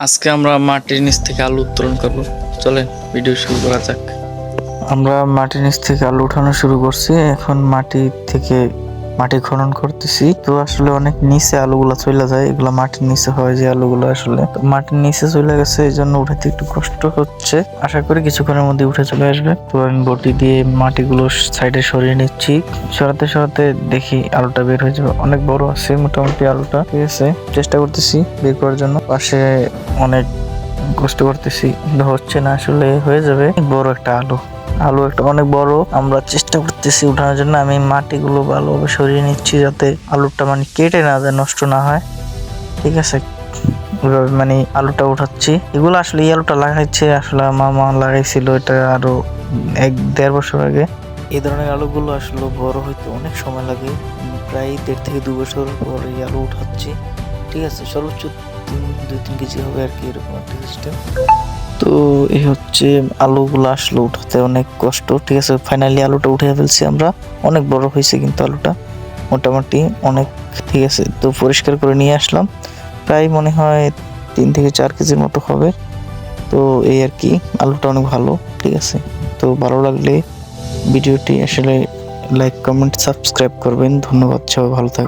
আজকে আমরা মাটির নিচ থেকে আলু উত্তোলন করব। চলে ভিডিও শুরু করা যাক। আমরা মাটির নিচ থেকে আলু উঠানো শুরু করছি। এখন মাটি থেকে মাটি খনন করতেছি। তো আসলে অনেক নিচে আলুগুলা চলে যায়। এগুলা মাটির নিচে হয় যে আলুগুলো আসলে। তো মাটির নিচে চলে গেছে এই জন্য উঠাতে একটু কষ্ট হচ্ছে। আশা করি কিছুক্ষণের মধ্যে উঠে চলে আসবে। তো আমি বটি দিয়ে মাটিগুলো সাইডে সরিয়ে নিচ্ছি। সরাতে সরাতে দেখি আলুটা বের হয়ে যাবে। অনেক বড় আছে, মোটামুটি আলুটা। ঠিক আছে, চেষ্টা করতেছি বের করার জন্য। পাশে অনেক কষ্ট করতেছি। হচ্ছে না, আসলে হয়ে যাবে। বড় একটা আলু। আলু একটা অনেক বড়। আমরা চেষ্টা করতেছি উঠানোর জন্য। আমি মাটিগুলো ভালোভাবে সরিয়ে নিচ্ছি যাতে আলুটা মানে কেটে না যায়, নষ্ট না হয়। ঠিক আছে? ওইভাবে মানে আলুটা উঠাচ্ছি। এগুলো আসলে এই আলুটা লাগাইছে, আসলে মামা লাগাইছিল এটা আরও এক দেড় বছর আগে। এই ধরনের আলুগুলো আসলে বড় হইতে অনেক সময় লাগে। প্রায় দেড় থেকে দু বছর পর এই আলু উঠাচ্ছি। ঠিক আছে? সর্বোচ্চ তিন, দুই, তিন কেজি হবে আর কি এরকম একটা সিস্টেম তো এই হচ্ছে আলুগুলো আসলো উঠাতে অনেক কষ্ট, ঠিক আছে? ফাইনালি আলুটা উঠে ফেলছি আমরা। অনেক বড় হয়েছে কিন্তু আলুটা, মোটামুটি অনেক, ঠিক আছে? তো পরিষ্কার করে নিয়ে আসলাম। প্রায় মনে হয় তিন থেকে চার কেজির মতো হবে। তো এই আর কি, আলুটা অনেক ভালো, ঠিক আছে? তো ভালো লাগলে ভিডিওটি আসলে লাইক, কমেন্ট, সাবস্ক্রাইব করবেন। ধন্যবাদ, সবাই ভালো থাকবেন।